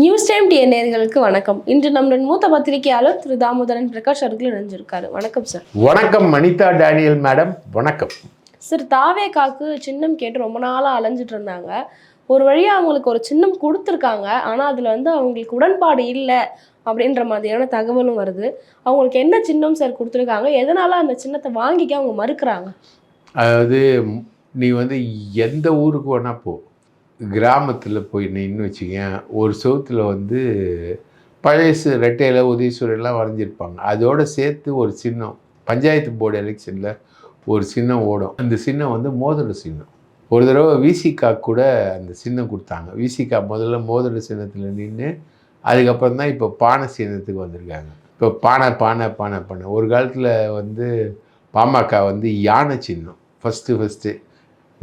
News time TN நேயர்களுக்கு வணக்கம். இன்று நம்முடன் மூத்த பத்திரிகையாளர் திரு தாமோதரன் பிரகாஷ் அவர்கள் இணைஞ்சிருக்காரு. வணக்கம் சார் வணக்கம் மனிதா டேனியல் மேடம். வணக்கம். சார் தாவேகாக்கு சின்னம் கேட்டு ரொம்ப நாளாக அலைஞ்சிட்டு இருந்தாங்க. ஒரு வழியாக அவங்களுக்கு ஒரு சின்னம் கொடுத்துருக்காங்க. ஆனால் அதில் வந்து அவங்களுக்கு உடன்பாடு இல்லை அப்படின்ற மாதிரியான தகவலும் வருது. அவங்களுக்கு என்ன சின்னம் சார் கொடுத்துருக்காங்க? எதனால அந்த சின்னத்தை வாங்கிக்க அவங்க மறுக்கிறாங்க? அதாவது நீ வந்து எந்த ஊருக்கு வேணா போ. கிராமத்தில் போய் நின்று வச்சுங்க ஒரு செவுத்துல வந்து பழசு ரெட்டையில உதயசூரியெல்லாம் வரைஞ்சிருப்பாங்க. அதோட சேர்த்து ஒரு சின்னம் பஞ்சாயத்து போர்டு எலெக்ஷனில் ஒரு சின்னம் ஓடும். அந்த சின்னம் வந்து மோதிர சின்னம். ஒரு தடவை விசிகா கூட அந்த சின்னம் கொடுத்தாங்க. விசிகா முதல்ல மோதிர சின்னத்தில் நின்று அதுக்கப்புறம் தான் இப்போ பானை சின்னத்துக்கு வந்திருக்காங்க. இப்போ பானை பானை பானை பானை. ஒரு காலத்தில் வந்து பாமக வந்து யானை சின்னம். ஃபஸ்ட்டு ஃபஸ்ட்டு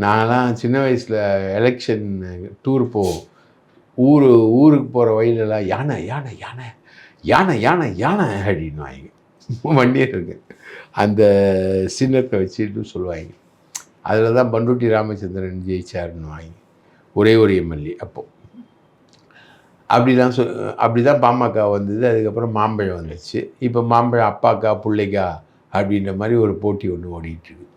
நான்லாம் சின்ன வயசில் எலெக்ஷன் டூர் போவோம் ஊர் ஊருக்கு போகிற வழியிலலாம் யானை யானை யானை யானை யானை யானை அப்படின்னு வாங்க வண்டியருக்கு அந்த சின்னத்தை வச்சுட்டு சொல்லுவாங்க. அதில் தான் பண்ருட்டி ராமச்சந்திரன் ஜெயிச்சாருன்னு வாங்க ஒரே ஒரு எம்எல்ஏ அப்போது அப்படிலாம் சொ அப்படி தான் பாமக வந்தது. அதுக்கப்புறம் மாம்பழம் வந்துச்சு. இப்போ மாம்பழம் அப்பாக்கா பிள்ளைக்கா அப்படின்ற மாதிரி ஒரு போட்டி ஒன்று ஓடிட்டுருக்கு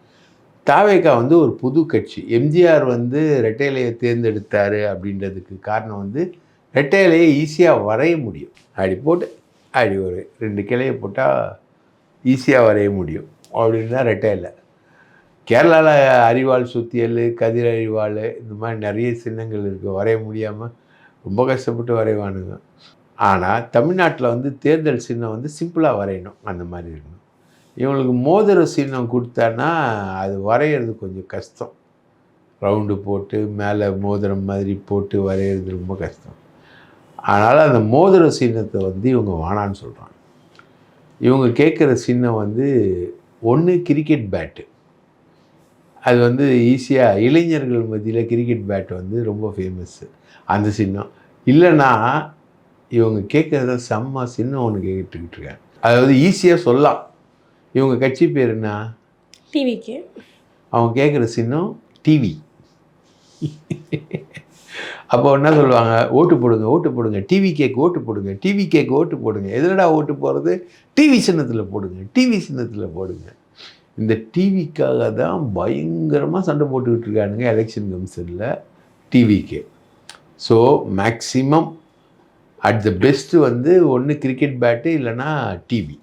தாவேகா வந்து ஒரு புது கட்சி. எம்ஜிஆர் வந்து ரெட்டையிலையை தேர்ந்தெடுத்தார் அப்படின்றதுக்கு காரணம் வந்து ரெட்டையிலையை ஈஸியாக வரைய முடியும். அப்படி போட்டு அப்படி ஒரு ரெண்டு கிளையை போட்டால் ஈஸியாக வரைய முடியும். அப்படின்னு தான் ரெட்டையிலை. கேரளாவில் அரிவாள் சுத்தியல் கதிர் அறிவாள் இந்த மாதிரி நிறைய சின்னங்கள் இருக்குது வரைய முடியாமல் ரொம்ப கஷ்டப்பட்டு வரைவானுங்க. ஆனால் தமிழ்நாட்டில் வந்து தேர்தல் சின்னம் வந்து சிம்பிளாக வரையணும். அந்த மாதிரி இருக்கணும். இவங்களுக்கு மோதிர சின்னம் கொடுத்தான்னா அது வரைகிறது கொஞ்சம் கஷ்டம். ரவுண்டு போட்டு மேலே மோதிரம் மாதிரி போட்டு வரைகிறது ரொம்ப கஷ்டம். அதனால் அந்த மோதிர சின்னத்தை வந்து இவங்க வானான்னு சொல்கிறாங்க இவங்க கேட்குற சின்னம் வந்து ஒன்று கிரிக்கெட் பேட்டு. அது வந்து ஈஸியாக இளைஞர்கள் மத்தியில் கிரிக்கெட் பேட் வந்து ரொம்ப ஃபேமஸ்ஸு அந்த சின்னம். இல்லைன்னா இவங்க கேட்குறத செம்ம சின்னம் ஒன்று கேட்டுக்கிட்டு இருக்காங்க. அதாவது ஈஸியாக சொல்லலாம். இவங்க கட்சி பேர் என்ன? டிவிக்கு. அவங்க கேட்குற சின்னம் டிவி. அப்போ என்ன சொல்லுவாங்க? ஓட்டு போடுங்க ஓட்டு போடுங்க. டிவி கேக் ஓட்டு போடுங்க டிவி கேக் ஓட்டு போடுங்க. எதுலடா ஓட்டு போடுறது? டிவி சின்னத்தில் போடுங்க டிவி சின்னத்தில் போடுங்க. இந்த டிவிக்காக தான் பயங்கரமாக சண்டை போட்டுக்கிட்டு இருக்கானுங்க எலெக்ஷன் கமிஷனில் டிவிக்கு. So maximum at the best வந்து ஒன்று கிரிக்கெட் பேட்டு இல்லைன்னா டிவி.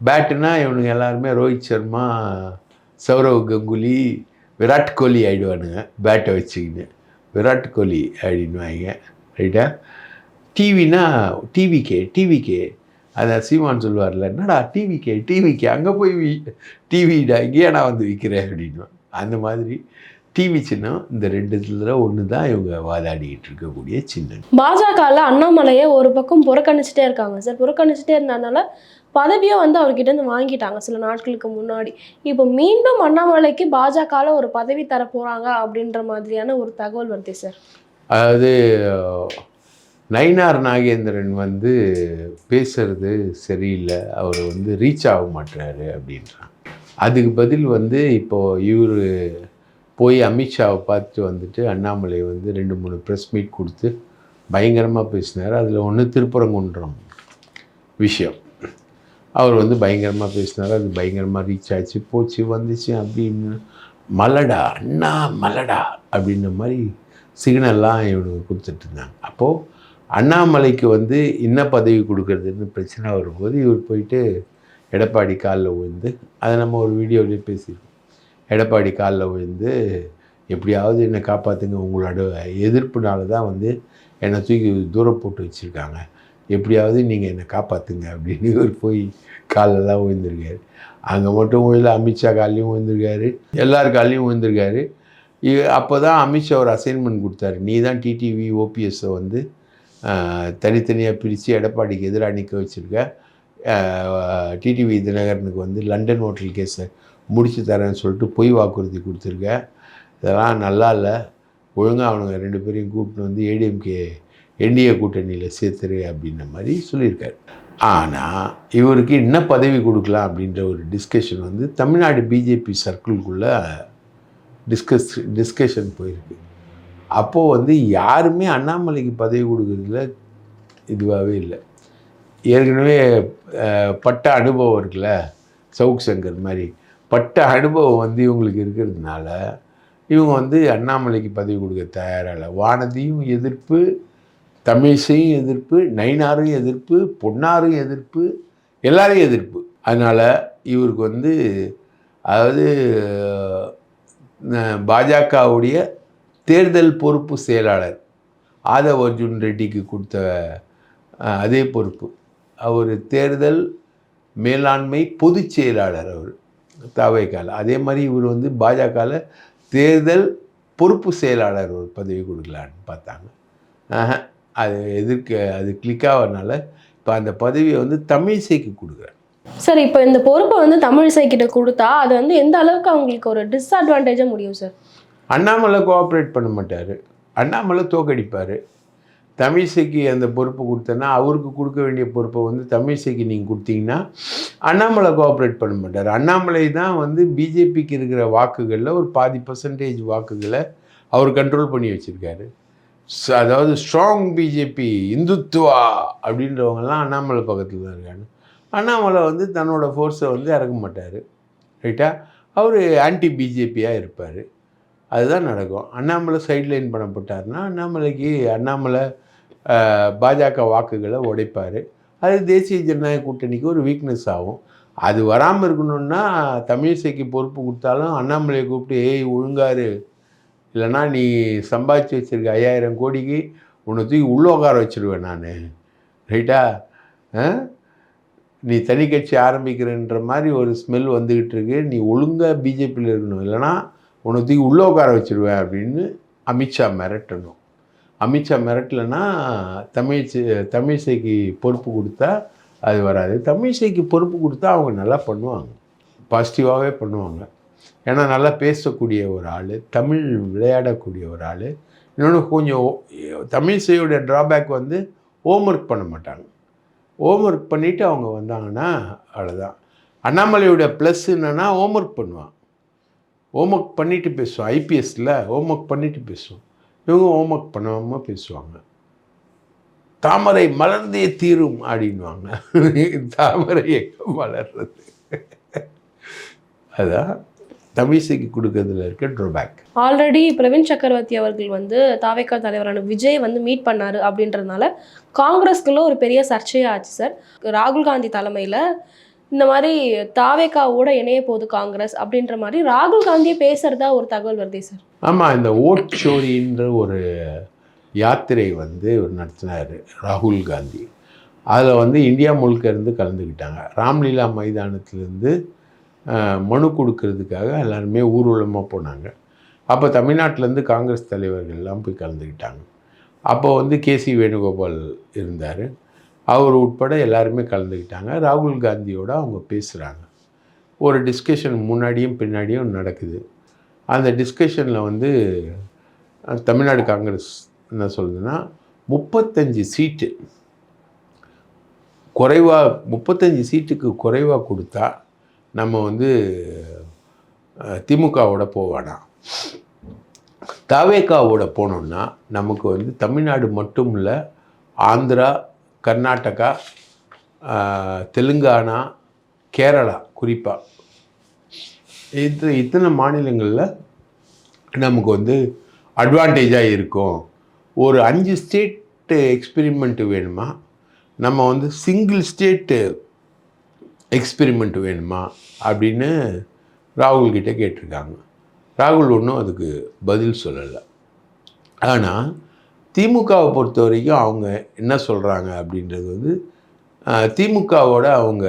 பேட்டுனா இவனுங்க எல்லாருமே ரோஹித் சர்மா சௌரவ் கங்குலி விராட் கோலி ஆகிடுவானுங்க பேட்டை வச்சுக்கின்னு. விராட் கோலி அப்படின்வாங்க ரைட்டா? டிவினா டிவிக்கே டிவிக்கே அதை சீமான் சொல்லுவார்ல என்னடா டிவிக்கே டிவிக்கே அங்கே போய் வி டிவிடா இங்கேயே நான் வந்து விற்கிறேன் அப்படின்னு அந்த மாதிரி டிவி சின்னம் இந்த ரெண்டு இதில் ஒன்று தான் இவங்க வாதாடிக்கிட்டு இருக்கக்கூடிய சின்னம். பாஜகவில் அண்ணாமலையை ஒரு பக்கம் புறக்கணிச்சிட்டே இருக்காங்க. சார் புறக்கணிச்சிட்டே இருந்ததுனால பதவியை வந்து அவர்கிட்ட இருந்து வாங்கிட்டாங்க சில நாட்களுக்கு முன்னாடி. இப்போ மீண்டும் அண்ணாமலைக்கு பாஜகவில் ஒரு பதவி தர போகிறாங்க அப்படின்ற மாதிரியான ஒரு தகவல் வருது சார் அதாவது நயினார் நாகேந்திரன் வந்து பேசுறது சரியில்லை. அவர் வந்து ரீச் ஆக மாட்டாரு அப்படின்றான். அதுக்கு பதில் வந்து இப்போது இவர் போய் அமித்ஷாவை பார்த்து வந்துட்டு அண்ணாமலை வந்து ரெண்டு மூணு ப்ரெஸ் மீட் கொடுத்து பயங்கரமாக பேசினார். அதில் ஒன்று திருப்பரங்குன்றம் விஷயம். அவர் வந்து பயங்கரமாக பேசினார். அது பயங்கரமாக ரீச் ஆச்சு போச்சு வந்துச்சு அப்படின்னு மலடா அண்ணா மலடா அப்படின்ற மாதிரி சிக்னல்லாம் இவனுக்கு கொடுத்துட்டு இருந்தாங்க. அப்போது அண்ணாமலைக்கு வந்து என்ன பதவி கொடுக்கறதுன்னு பிரச்சனை வரும்போது இவர் போயிட்டு எடப்பாடி காலில் விழுந்து அதை நம்ம ஒரு வீடியோவிலே பேசியிருக்கோம். எடப்பாடி காலில் விழுந்து எப்படியாவது என்னை காப்பாற்றுங்க உங்களோட எதிர்ப்புனால தான் வந்து என்னை தூக்கி தூரம் போட்டு வச்சுருக்காங்க. எப்படியாவது நீங்கள் என்னை காப்பாற்றுங்க அப்படின்னு இவர் போய் காலெல்லாம் விழுந்திருக்காரு அங்கே மட்டும் விழுல அமித்ஷா காலையும் விழுந்திருக்காரு எல்லார் காலையும் விழுந்திருக்காரு அப்போ தான் அமித்ஷா ஒரு அசைன்மெண்ட் கொடுத்தாரு. நீ தான் டிடிவி ஓபிஎஸ்ஸை வந்து தனித்தனியாக பிரித்து எடப்பாடிக்கு எதிராக நிற்க வச்சுருக்க. டிடிவி தினகரனுக்கு வந்து லண்டன் ஹோட்டல் கேஸை முடிச்சு தரேன்னு சொல்லிட்டு பொய் வாக்குறுதி கொடுத்துருக்க. இதெல்லாம் நல்லா இல்லை. ஒழுங்காக அவனுங்க ரெண்டு பேரையும் கூப்பிட்டு வந்து ஏடிஎம்கே என்டிஏ கூட்டணியில் சேர்த்துரு அப்படின்ற மாதிரி சொல்லியிருக்காரு. ஆனால் இவருக்கு என்ன பதவி கொடுக்கலாம் அப்படின்ற ஒரு டிஸ்கஷன் வந்து தமிழ்நாடு பிஜேபி சர்க்கிள்குள்ளே டிஸ்கஸ் டிஸ்கஷன் போயிருக்கு. அப்போது வந்து யாருமே அண்ணாமலைக்கு பதவி கொடுக்குறதுல இதுவாகவே இல்லை. ஏற்கனவே பட்ட அனுபவம் இருக்குல்ல சவுக் சங்கர் மாதிரி. பட்ட அனுபவம் வந்து இவங்களுக்கு இருக்கிறதுனால இவங்க வந்து அண்ணாமலைக்கு பதவி கொடுக்க தயாராக இல்லை. வானதியும் எதிர்ப்பு தமிழிசையும் எதிர்ப்பு நயினாரும் எதிர்ப்பு பொன்னாரும் எதிர்ப்பு எல்லாரையும் எதிர்ப்பு. அதனால் இவருக்கு வந்து அதாவது பாஜகவுடைய தேர்தல் பொறுப்பு செயலாளர் ஆதவ் அர்ஜுன் ரெட்டிக்கு கொடுத்த அதே பொறுப்பு. அவர் தேர்தல் மேலாண்மை பொதுச் செயலாளர் அவர் தாவைக்கால. அதே மாதிரி இவர் வந்து பாஜகவில் தேர்தல் பொறுப்பு செயலாளர் ஒரு பதவி கொடுக்கலான்னு பார்த்தாங்க. ஆஹா, அது எதிர்க்க அது கிளிக் ஆகிறதுனால இப்போ அந்த பதவியை வந்து தமிழிசைக்கு கொடுக்குறாங்க சார் இப்போ இந்த பொறுப்பை வந்து தமிழிசை கிட்ட கொடுத்தா அது வந்து எந்த அளவுக்கு அவங்களுக்கு ஒரு டிஸ்அட்வான்டேஜாக முடியும் சார்? அண்ணாமலை கோஆப்ரேட் பண்ண மாட்டார். அண்ணாமலை தோக்கடிப்பார். தமிழிசைக்கு அந்த பொறுப்பு கொடுத்தேன்னா அவருக்கு கொடுக்க வேண்டிய பொறுப்பை வந்து தமிழிசைக்கு நீங்கள் கொடுத்தீங்கன்னா அண்ணாமலை கோஆப்ரேட் பண்ண மாட்டார். அண்ணாமலை தான் வந்து பிஜேபிக்கு இருக்கிற வாக்குகளில் ஒரு பாதி பர்சன்டேஜ் வாக்குகளை அவர் கண்ட்ரோல் பண்ணி வச்சுருக்காரு. அதாவது ஸ்ட்ராங் பிஜேபி இந்துத்துவா அப்படின்றவங்கெல்லாம் அண்ணாமலை பக்கத்தில் தான் இருக்காங்க. அண்ணாமலை வந்து தன்னோட ஃபோர்ஸை வந்து இறக்க மாட்டார். ரைட்டா அவர் ஆன்டி பிஜேபியாக இருப்பார். அதுதான் நடக்கும். அண்ணாமலை சைட்லைன் பண்ணப்பட்டார்னா அண்ணாமலைக்கு அண்ணாமலை பாஜக வாக்குகளை உடைப்பார். அது தேசிய ஜனநாயக கூட்டணிக்கு ஒரு வீக்னஸ் ஆகும். அது வராமல் இருக்கணும்னா தமிழிசைக்கு பொறுப்பு கொடுத்தாலும் அண்ணாமலையை கூப்பிட்டு ஏய் ஒழுங்காரு இல்லைன்னா நீ சம்பாதிச்சு வச்சிருக்க ஐயாயிரம் கோடிக்கு உன்னை தூக்கி உள்ள உட்கார வச்சுருவேன் நான். ரைட்டா? நீ தனி கட்சி ஆரம்பிக்கிறன்ற மாதிரி ஒரு ஸ்மெல் வந்துக்கிட்டு இருக்கு. நீ ஒழுங்காக பிஜேபியில் இருக்கணும். இல்லைன்னா உன்னை தூக்கி உள்ள உட்கார வச்சுருவேன் அப்படின்னு அமித்ஷா மிரட்டணும். அமித்ஷா மிரட்டலைன்னா தமிழ்ச்சி தமிழிசைக்கு பொறுப்பு கொடுத்தா அது வராது. தமிழிசைக்கு பொறுப்பு கொடுத்தா அவங்க நல்லா பண்ணுவாங்க. பாசிட்டிவாகவே பண்ணுவாங்க. ஏன்னா நல்லா பேசக்கூடிய ஒரு ஆள் தமிழ் விளையாடக்கூடிய ஒரு ஆள். இன்னொன்று கொஞ்சம் தமிழ் செய்யுடைய ட்ராபேக் வந்து ஹோம்ஒர்க் பண்ண மாட்டாங்க. ஹோம்ஒர்க் பண்ணிவிட்டு அவங்க வந்தாங்கன்னா அவ்வளோதான் அண்ணாமலையோட ப்ளஸ் என்னென்னா ஹோம்ஒர்க் பண்ணுவான். ஹோம்ஒர்க் பேசுவோம் ஐபிஎஸ்சில் ஹோம் ஹோம்ஒர்க் பண்ணிவிட்டு பேசுவோம் இவங்க ஹோம்ஒர்க் பண்ணாமல் பேசுவாங்க. தாமரை மலர்ந்தே தீரும் அப்படின்வாங்க தாமரை எங்கே மலர்றது? அதான். தமிழிசைக்கு கொடுக்கறதுல இருக்க ட்ராபேக் ஆல்ரெடி பிரவீன் சக்கரவர்த்தி அவர்கள் வந்து தாவேக்கா தலைவரான விஜய் வந்து மீட் பண்ணாரு அப்படின்றதுனால காங்கிரஸ்க்குள்ள ஒரு பெரிய சர்ச்சையா ஆச்சு சார். ராகுல் காந்தி தலைமையில இந்த மாதிரி தாவேக்காவோட இணைய போகுது காங்கிரஸ் அப்படின்ற மாதிரி ராகுல் காந்தியே பேசுறதா ஒரு தகவல் வருதே சார். ஆமாம் இந்த ஓட் சோரின்ற ஒரு யாத்திரை வந்து நடத்தினார் ராகுல் காந்தி. அதில் வந்து இந்தியா முழுக்க இருந்து கலந்துக்கிட்டாங்க ராம்லீலா மைதானத்துலேருந்து மனு கொடுக்கறதுக்காக எல்லாருமே ஊர்வலமாக போனாங்க. அப்போ தமிழ்நாட்டிலேருந்து காங்கிரஸ் தலைவர்கள் எல்லாம் போய் கலந்துக்கிட்டாங்க. அப்போ வந்து கேசி வேணுகோபால் இருந்தார். அவர் உட்பட எல்லாருமே கலந்துக்கிட்டாங்க. ராகுல் காந்தியோட அவங்க பேசுகிறாங்க ஒரு டிஸ்கஷன் முன்னாடியும் பின்னாடியும் நடக்குது. அந்த டிஸ்கஷனில் வந்து தமிழ்நாடு காங்கிரஸ் என்ன சொல்லுதுன்னா முப்பத்தஞ்சு சீட்டு குறைவாக முப்பத்தஞ்சு சீட்டுக்கு குறைவாக கொடுத்தா நம்ம வந்து திமுகவோட போவானா? தவேகாவோட போனோம்னா நமக்கு வந்து தமிழ்நாடு மட்டும் இல்லை ஆந்திரா கர்நாடகா தெலுங்கானா கேரளா குறிப்பாக இது இத்தனை மாநிலங்களில் நமக்கு வந்து அட்வான்டேஜாக இருக்கும். ஒரு அஞ்சு ஸ்டேட்டு எக்ஸ்பிரிமெண்ட்டு வேணுமா? நம்ம வந்து சிங்கிள் ஸ்டேட்டு எக்ஸ்பெரிமெண்ட் வேணுமா? அப்படின்னு ராகுல் கிட்ட கேட்டிருக்காங்க. ராகுல் ஒன்றும் அதுக்கு பதில் சொல்லலை. ஆனால் திமுகவை பொறுத்த வரைக்கும் அவங்க என்ன சொல்கிறாங்க அப்படின்றது வந்து திமுகவோட அவங்க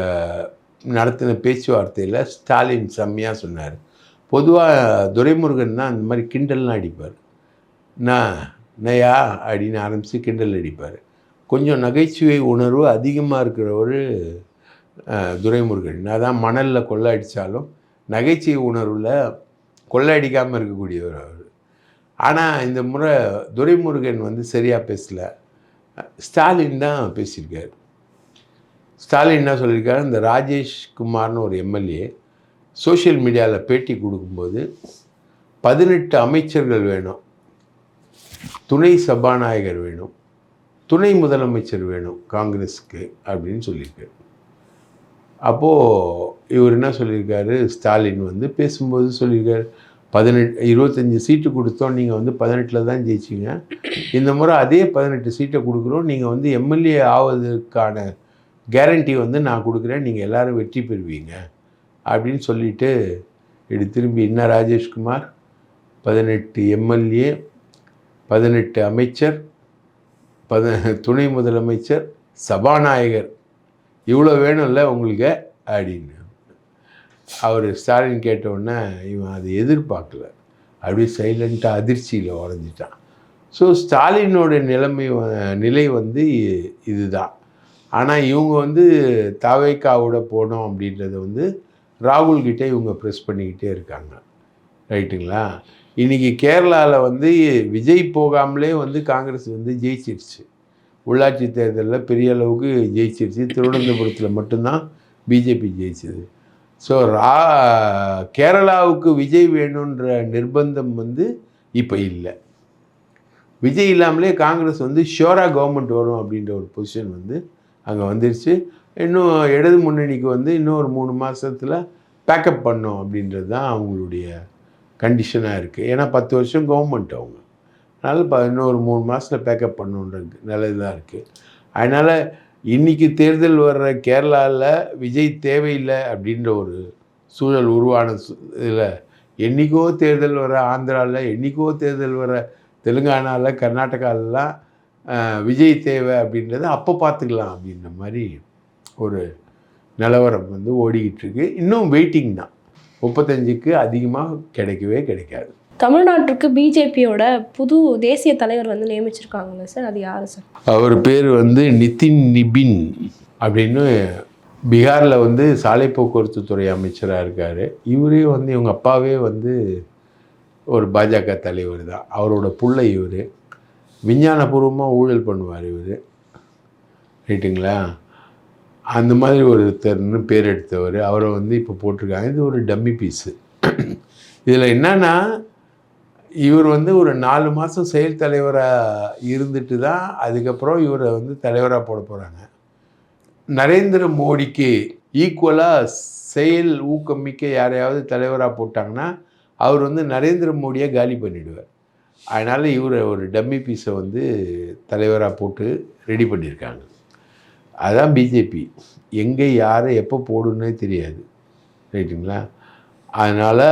நடத்தின பேச்சுவார்த்தையில் ஸ்டாலின் செம்மையாக சொன்னார். பொதுவாக துரைமுருகன் தான் அந்த மாதிரி கிண்டல்லாம் அடிப்பார். நான் நயா அப்படின்னு ஆரம்பித்து கிண்டல் அடிப்பார். கொஞ்சம் நகைச்சுவை உணர்வு அதிகமாக இருக்கிறவர் துரைமுருகன். அதான் மணலில் கொள்ளை அடித்தாலும் நகைச்சுவை உணர்வில் கொள்ளை அடிக்காமல் இருக்கக்கூடியவர் அவர். ஆனால் இந்த முறை துரைமுருகன் வந்து சரியாக பேசல. ஸ்டாலின் தான் பேசியிருக்கார். ஸ்டாலின் என்ன சொல்லியிருக்காரு? இந்த ராஜேஷ் குமார்னு ஒரு எம்எல்ஏ சோஷியல் மீடியாவில் பேட்டி கொடுக்கும்போது பதினெட்டு அமைச்சர்கள் வேணும். துணை சபாநாயகர் வேணும். துணை முதலமைச்சர் வேணும் காங்கிரஸுக்கு அப்படின்னு சொல்லியிருக்காரு. அப்போது இவர் என்ன சொல்லியிருக்காரு? ஸ்டாலின் வந்து பேசும்போது சொல்லியிருக்காரு பதினெட்டு இருபத்தஞ்சி சீட்டு கொடுத்தோம் நீங்கள் வந்து பதினெட்டில் தான் ஜெயிச்சிங்க. இந்த முறை அதே பதினெட்டு சீட்டை கொடுக்குறோம் நீங்கள் வந்து எம்எல்ஏ ஆவதற்கான கேரண்டி வந்து நான் கொடுக்குறேன் நீங்கள் எல்லோரும் வெற்றி பெறுவீங்க அப்படின்னு சொல்லிட்டு இடி திரும்பி என்ன ராஜேஷ்குமார்? பதினெட்டு எம்எல்ஏ பதினெட்டு அமைச்சர் பத துணை முதலமைச்சர் சபாநாயகர் இவ்வளோ வேணும்ல உங்களுக்கு? அப்படின்னு. அவர் ஸ்டாலின் கேட்டவுடனே இவன் அதை எதிர்பார்க்கல. அப்படியே சைலண்ட்டாக அதிர்ச்சியில் உறைஞ்சிட்டான் ஸோ ஸ்டாலினோட நிலைமை நிலை வந்து இதுதான். ஆனால் இவங்க வந்து தாவேக்காவோட போனோம் அப்படின்றத வந்து ராகுல்கிட்ட இவங்க ப்ரெஸ் பண்ணிக்கிட்டே இருக்காங்க. ரைட்டுங்களா? இன்றைக்கி கேரளாவில் வந்து விஜய் போகாமலே வந்து காங்கிரஸ் வந்து ஜெயிச்சிருச்சு. உள்ளாட்சி தேர்தலில் பெரிய அளவுக்கு ஜெயிச்சிருச்சு. திருவனந்தபுரத்தில் மட்டும்தான் பிஜேபி ஜெயிச்சது. ஸோ ரா கேரளாவுக்கு விஜய் வேணுன்ற நிர்பந்தம் வந்து இப்போ இல்லை. விஜய் இல்லாமலே காங்கிரஸ் வந்து ஷோராக கவர்மெண்ட் வரும் அப்படின்ற ஒரு பொசிஷன் வந்து அங்கே வந்துருச்சு. இன்னும் இடது முன்னணிக்கு வந்து இன்னும் ஒரு மூணு மாதத்தில் பேக்கப் பண்ணோம் அப்படின்றது தான் அவங்களுடைய கண்டிஷனாக இருக்குது ஏன்னா பத்து வருஷம் கவர்மெண்ட் அவங்க. அதனால் இப்போ இன்னும் ஒரு மூணு மாதத்தில் பேக்கப் பண்ணுன்ற இதாக இருக்குது அதனால் இன்றைக்கி தேர்தல் வர்ற கேரளாவில் விஜய் தேவையில்லை அப்படின்ற ஒரு சூழல் உருவான இதில் என்றைக்கோ தேர்தல் வர ஆந்திராவில் என்றைக்கோ தேர்தல் வர தெலுங்கானாவில் கர்நாடகாலலாம் விஜய் தேவை அப்படின்றத அப்போ பார்த்துக்கலாம் அப்படின்ற மாதிரி ஒரு நிலவரம் வந்து ஓடிக்கிட்டு இருக்கு. இன்னும் வெயிட்டிங் தான். முப்பத்தஞ்சுக்கு அதிகமாக கிடைக்கவே கிடைக்காது. தமிழ்நாட்டிற்கு பிஜேபியோட புது தேசிய தலைவர் வந்து நியமிச்சிருக்காங்கல்ல சார்? அது யாரு சார்? அவர் பேர் வந்து நிதின் நிபின் அப்படின்னு பீகாரில் வந்து சாலை போக்குவரத்து துறை அமைச்சராக இருக்கார். இவரே வந்து இவங்க அப்பாவே வந்து ஒரு பாஜக தலைவர் தான். அவரோட புள்ள இவர். விஞ்ஞானபூர்வமாக ஊழல் பண்ணுவார் இவர். ரைட்டுங்களா? அந்த மாதிரி ஒருத்தர்னு பேர் எடுத்தவர். அவரை வந்து இப்போ போட்டிருக்காங்க. இது ஒரு டம்மி பீஸு. இதில் என்னன்னா இவர் வந்து ஒரு நாலு மாதம் செயல் தலைவராக இருந்துட்டு தான் அதுக்கப்புறம் இவரை வந்து தலைவராக போட போகிறாங்க நரேந்திர மோடிக்கு ஈக்குவலாக செயல் ஊக்கமிக்க யாரையாவது தலைவராக போட்டாங்கன்னா அவர் வந்து நரேந்திர மோடியை காலி பண்ணிடுவார். அதனால் இவரை ஒரு டம்மி பீஸை வந்து தலைவராக போட்டு ரெடி பண்ணியிருக்காங்க. அதுதான் பிஜேபி எங்கே யாரை எப்போ போடுன்னே தெரியாது. ரைட்டுங்களா? அதனால்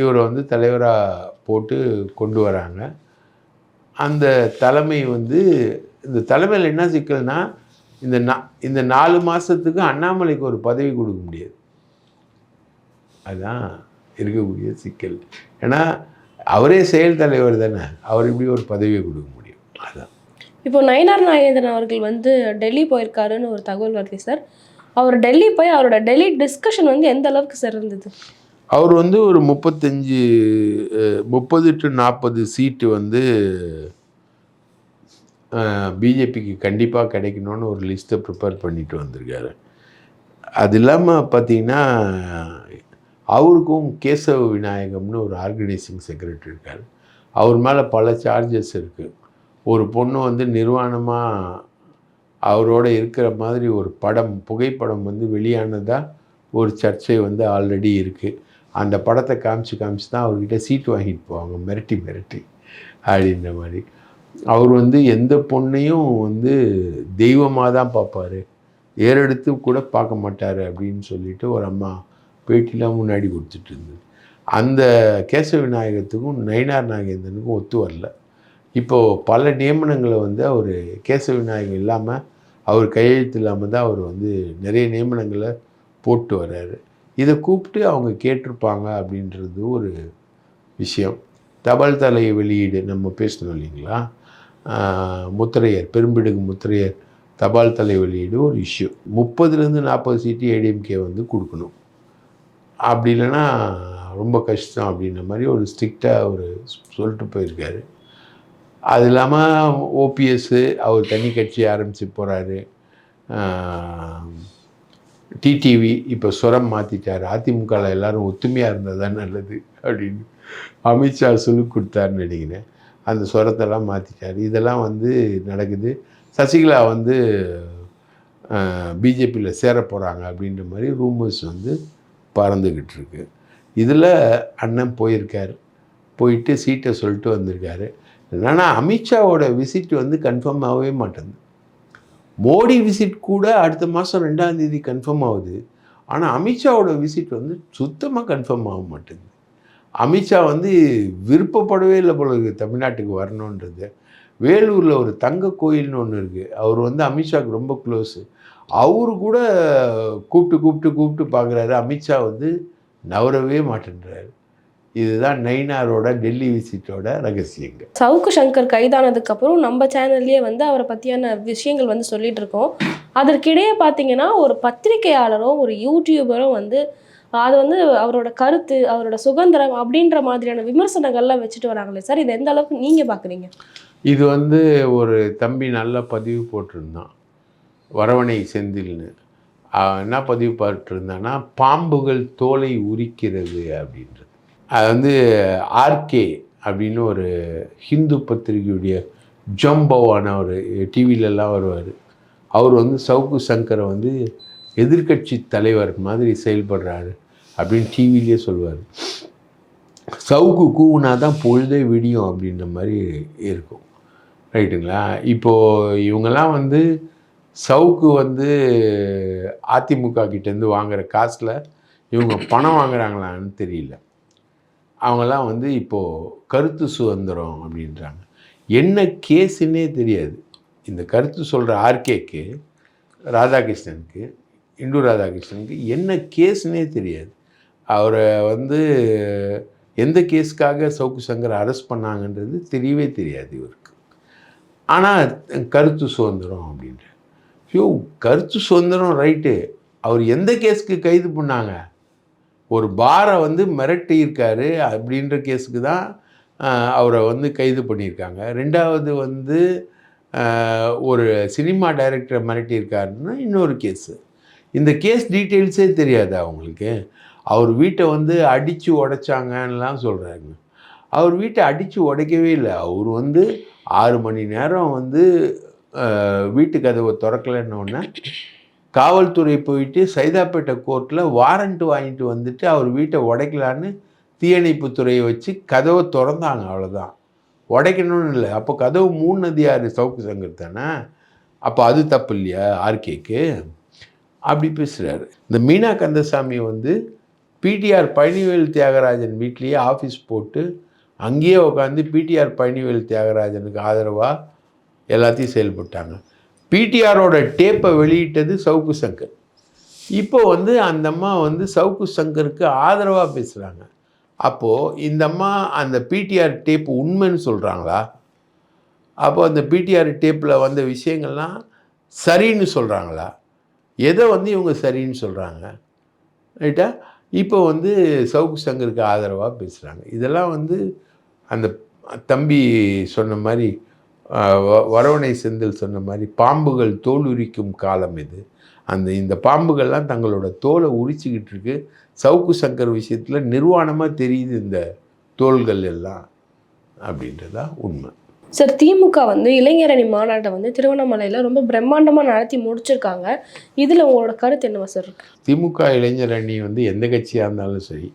இவரை வந்து தலைவராக போட்டு கொண்டு வராங்க. அந்த தலைமை வந்து இந்த தலைமையில் என்ன சிக்கல்னா இந்த நா இந்த நாலு மாதத்துக்கு அண்ணாமலைக்கு ஒரு பதவி கொடுக்க முடியாது. அதுதான் இருக்கக்கூடிய சிக்கல். ஏன்னா அவரே செயல் தலைவர் தானே. அவர் இப்படி ஒரு பதவியை கொடுக்க முடியும். அதுதான் இப்போ நயனார் நாகேந்திரன் அவர்கள் வந்து டெல்லி போயிருக்காருன்னு ஒரு தகவல் வருது சார். அவர் டெல்லி போய் அவரோட டெல்லி டிஸ்கஷன் வந்து எந்த அளவுக்கு சார் இருந்தது அவர் வந்து ஒரு முப்பத்தஞ்சு முப்பது டு நாற்பது சீட்டு வந்து பிஜேபிக்கு கண்டிப்பாக கிடைக்கணும்னு ஒரு லிஸ்ட்டை ப்ரிப்பேர் பண்ணிட்டு வந்திருக்காரு. அது இல்லாமல் பார்த்தீங்கன்னா அவருக்கும் கேசவ விநாயகம்னு ஒரு ஆர்கனைசிங் செக்ரட்டரி இருக்கார். அவர் மேலே பல சார்ஜஸ் இருக்குது ஒரு பொண்ணு வந்து நிர்வாணமாக அவரோட இருக்கிற மாதிரி ஒரு படம் புகைப்படம் வந்து வெளியானதாக ஒரு சர்ச்சை வந்து ஆல்ரெடி இருக்குது அந்த படத்தை காமிச்சு காமிச்சு தான் அவர்கிட்ட சீட் வாங்கிட்டு போவாங்க மிரட்டி மிரட்டி அப்படின்ற மாதிரி. அவர் வந்து எந்த பொண்ணையும் வந்து தெய்வமாக தான் பார்ப்பாரு. ஏறெடுத்து கூட பார்க்க மாட்டார் அப்படின்னு சொல்லிட்டு ஒரு அம்மா பேட்டிலாம் முன்னாடி கொடுத்துட்டு இருந்தது. அந்த கேசவ விநாயகத்துக்கும் நயினார் நாகேந்திரனுக்கும் ஒத்து வரல. இப்போது பல நியமனங்களை வந்து அவர் கேசவ விநாயகம் இல்லாமல் அவர் கையெழுத்து இல்லாமல் தான் அவர் வந்து நிறைய நியமனங்களை போட்டு வர்றாரு. இதை கூப்பிட்டு அவங்க கேட்டிருப்பாங்க அப்படின்றது ஒரு விஷயம். தபால் தலை வெளியீடு நம்ம பேசணும் இல்லைங்களா? முத்திரையர் பெரும்பிடுகு முத்திரையர் தபால் தலை வெளியீடு ஒரு இஷ்யூ முப்பதுலேருந்து நாற்பது சீட்டு ஏடிஎம்கே வந்து கொடுக்கணும். அப்படி இல்லைன்னா ரொம்ப கஷ்டம் அப்படின்ற மாதிரி ஒரு ஸ்ட்ரிக்டாக ஒரு சொல்லிட்டு போயிருக்காரு. அது இல்லாமல் ஓபிஎஸ்ஸு அவர் தனி கட்சி ஆரம்பித்து போகிறாரு டிடிவி இப்போ சுரம் மாற்றிட்டார் அதிமுகவில் எல்லாரும் ஒத்துமையாக இருந்தால் தான் நல்லது அப்படின்னு அமித்ஷா சொல்லி கொடுத்தாருன்னு நினைக்கிறேன். அந்த சுரத்தெல்லாம் மாற்றிட்டார் இதெல்லாம் வந்து நடக்குது. சசிகலா வந்து பிஜேபியில் சேர போகிறாங்க அப்படின்ற மாதிரி ரூமர்ஸ் வந்து பறந்துக்கிட்டு இருக்கு. இதில் அண்ணன் போயிருக்கார். போயிட்டு சீட்டை சொல்லிட்டு வந்திருக்காரு. என்னன்னா அமித்ஷாவோட விசிட் வந்து கன்ஃபார்ம் ஆகவே மாட்டேங்குது. மோடி விசிட் கூட அடுத்த மாதம் ரெண்டாம் தேதி கன்ஃபார்ம் ஆகுது. ஆனால் அமித்ஷாவோட விசிட் வந்து சுத்தமாக கன்ஃபார்ம் ஆக மாட்டேங்குது. அமித்ஷா வந்து விருப்பப்படவே இல்லை போல இருக்குது தமிழ்நாட்டுக்கு வரணுன்றது. வேலூரில் ஒரு தங்க கோயில்னு ஒன்று இருக்குது அவர் வந்து அமித்ஷாவுக்கு ரொம்ப க்ளோஸு அவரு கூட கூப்பிட்டு கூப்பிட்டு கூப்பிட்டு பார்க்குறாரு. அமித்ஷா வந்து நவரவே மாட்டேன்றாரு. இதுதான் நைனாரோட டெல்லி விசிட்டோட ரகசியங்கள். சவுக்கு சங்கர் கைதானதுக்கு அப்புறம் நம்ம சேனல்லையே வந்து அவரை பற்றியான விஷயங்கள் வந்து சொல்லிட்டு இருக்கோம் அதற்கிடையே பார்த்தீங்கன்னா ஒரு பத்திரிகையாளரும் ஒரு யூடியூபரும் வந்து அது வந்து அவரோட கருத்து அவரோட சுதந்திரம் அப்படின்ற மாதிரியான விமர்சனங்கள்லாம் வச்சுட்டு வராங்களே சார். இது எந்த அளவுக்கு நீங்கள் பார்க்குறீங்க இது வந்து ஒரு தம்பி நல்ல பதிவு போட்டிருந்தான். வரவணை செந்தில்னு. என்ன பதிவு போட்டிருந்தான்னா பாம்புகள் தோலை உரிக்கிறது அப்படின்றது. அது வந்து ஆர்கே அப்படின்னு ஒரு ஹிந்து பத்திரிகையுடைய ஜம்பவான ஒரு டிவிலெலாம் வருவார். அவர் வந்து சவுக்கு சங்கரை வந்து எதிர்க்கட்சி தலைவர் மாதிரி செயல்படுறாரு அப்படின்னு டிவிலேயே சொல்லுவார். சவுக்கு கூவுனா தான் பொழுதே விடியும் அப்படின்ற மாதிரி இருக்கும். ரைட்டுங்களா? இப்போது இவங்கெல்லாம் வந்து சவுக்கு வந்து அதிமுக கிட்டேருந்து வாங்குகிற காசில் இவங்க பணம் வாங்குறாங்களான்னு தெரியல. அவங்கெல்லாம் வந்து இப்போது கருத்து சுதந்திரம் அப்படின்றாங்க. என்ன கேஸுன்னே தெரியாது. இந்த கருத்து சொல்கிற ஆர்கேக்கு ராதாகிருஷ்ணனுக்கு இந்து ராதாகிருஷ்ணனுக்கு என்ன கேஸ்னே தெரியாது. அவரை வந்து எந்த கேஸுக்காக சவுக்கு சங்கர் அரெஸ்ட் பண்ணாங்கன்றது தெரியவே தெரியாது இவருக்கு. ஆனால் கருத்து சுதந்திரம் அப்படின்ற ஐயோ கருத்து சுதந்திரம் ரைட்டு. அவர் எந்த கேஸுக்கு கைது பண்ணாங்க? ஒரு பாரை வந்து மிரட்டியிருக்காரு அப்படின்ற கேஸுக்கு தான் அவரை வந்து கைது பண்ணியிருக்காங்க. ரெண்டாவது வந்து ஒரு சினிமா டைரக்டரை மிரட்டியிருக்காருன்னா இன்னொரு கேஸு. இந்த கேஸ் டீட்டெயில்ஸே தெரியாது அவங்களுக்கு. அவர் வீட்டை வந்து அடித்து உடைச்சாங்கன்னெலாம் சொல்கிறாங்க அவர் வீட்டை அடித்து உடைக்கவே இல்லை. அவர் வந்து ஆறு மணி நேரம் வந்து வீட்டு கதவை திறக்கலைன்னொன்னே காவல்துறை போயிட்டு சைதாப்பேட்டை கோர்ட்டில் வாரண்ட் வாங்கிட்டு வந்துட்டு அவர் வீட்டை உடைக்கலான்னு தீயணைப்புத்துறையை வச்சு கதவை திறந்தாங்க அவ்வளோதான் உடைக்கணும்னு இல்லை. அப்போ கதவு மூணது யார் சவுக்கு சங்கர் தானே? அப்போ அது தப்பு இல்லையா ஆர்கேக்கு? அப்படி பேசுகிறாரு இந்த மீனா கந்தசாமி வந்து பிடிஆர் பழனிவேல் தியாகராஜன் வீட்லேயே ஆஃபீஸ் போட்டு அங்கேயே உட்காந்து பிடிஆர் பழனிவேல் தியாகராஜனுக்கு ஆதரவாக எல்லாத்தையும் செயல்பட்டாங்க. பிடிஆரோட டேப்பை வெளியிட்டது சவுக்கு சங்கர். இப்போ வந்து அந்த அம்மா வந்து சவுக்கு சங்கருக்கு ஆதரவாக பேசுகிறாங்க அப்போது இந்த அம்மா அந்த பிடிஆர் டேப் உண்மைன்னு சொல்கிறாங்களா அப்போ அந்த பிடிஆர் டேப்பில் வந்த விஷயங்கள்லாம் சரின்னு சொல்கிறாங்களா எதை வந்து இவங்க சரின்னு சொல்கிறாங்க ரைட்டா? இப்போ வந்து சவுக்கு சங்கருக்கு ஆதரவாக பேசுகிறாங்க இதெல்லாம் வந்து அந்த தம்பி சொன்ன மாதிரி வரவணை செந்தில் சொன்ன மாதிரி பாம்புகள் தோல் உரிக்கும் காலம் இது. அந்த இந்த பாம்புகள்லாம் தங்களோட தோலை உரிச்சிக்கிட்டு இருக்கு. சவுக்கு சங்கர் விஷயத்தில் நிர்வாணமாக தெரியுது இந்த தோள்கள் எல்லாம் அப்படின்றதா உண்மை. சார் திமுக வந்து இளைஞரணி மாநாட்டை வந்து திருவண்ணாமலையில் ரொம்ப பிரம்மாண்டமாக நடத்தி முடிச்சிருக்காங்க. இதில் உங்களோட கருத்து என்னவா சார் திமுக இளைஞர் அணி வந்து எந்த கட்சியாக இருந்தாலும் சரி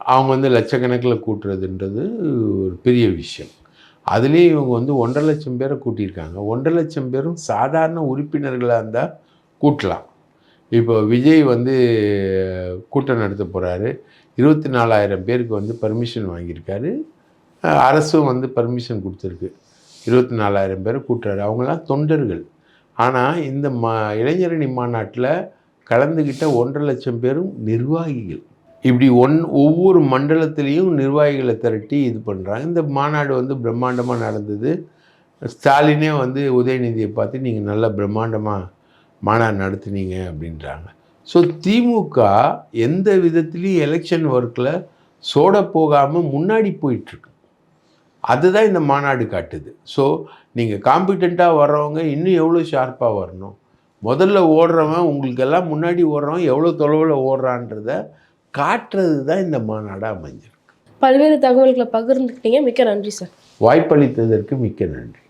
அவங்க வந்து லட்சக்கணக்கில் கூட்டுறதுன்றது ஒரு பெரிய விஷயம். அதுலேயும் இவங்க வந்து ஒன்றரை லட்சம் பேரை கூட்டியிருக்காங்க. ஒன்றரை லட்சம் பேரும் சாதாரண உறுப்பினர்களாக இருந்தால் கூட்டலாம். இப்போ விஜய் வந்து கூட்டம் நடத்த போகிறாரு இருபத்தி நாலாயிரம் பேருக்கு வந்து பர்மிஷன் வாங்கியிருக்காரு. அரசும் வந்து பர்மிஷன் கொடுத்துருக்கு. இருபத்தி நாலாயிரம் பேரை கூட்டுறாரு. அவங்களாம் தொண்டர்கள். ஆனால் இந்த மா இளைஞரணி மாநாட்டில் கலந்துக்கிட்ட ஒன்றரை லட்சம் பேரும் நிர்வாகிகள். இப்படி ஒன் ஒவ்வொரு மண்டலத்திலையும் நிர்வாகிகளை திரட்டி இது பண்ணுறாங்க இந்த மாநாடு வந்து பிரம்மாண்டமாக நடந்தது. ஸ்டாலினே வந்து உதயநிதியை பார்த்து நீங்கள் நல்லா பிரம்மாண்டமாக மாநாடு நடத்துனீங்க அப்படின்றாங்க. ஸோ திமுக எந்த விதத்துலேயும் எலெக்ஷன் ஒர்க்கில் சோட போகாமல் முன்னாடி போயிட்டுருக்கு. அதுதான் இந்த மாநாடு காட்டுது. ஸோ நீங்கள் காம்பிட்டண்ட்டாக வர்றவங்க இன்னும் எவ்வளோ ஷார்ப்பாக வரணும்? முதல்ல ஓடுறவன் உங்களுக்கெல்லாம் முன்னாடி ஓடுறவன் எவ்வளோ தொலைவில் ஓடுறான்றத காட்டுறது தான் இந்த மாநாடாக அமைஞ்சிருக்கு. பல்வேறு தகவல்களை பகிர்ந்துக்கிட்டீங்க. மிக்க நன்றி சார். வாய்ப்பளித்ததற்கு மிக்க நன்றி.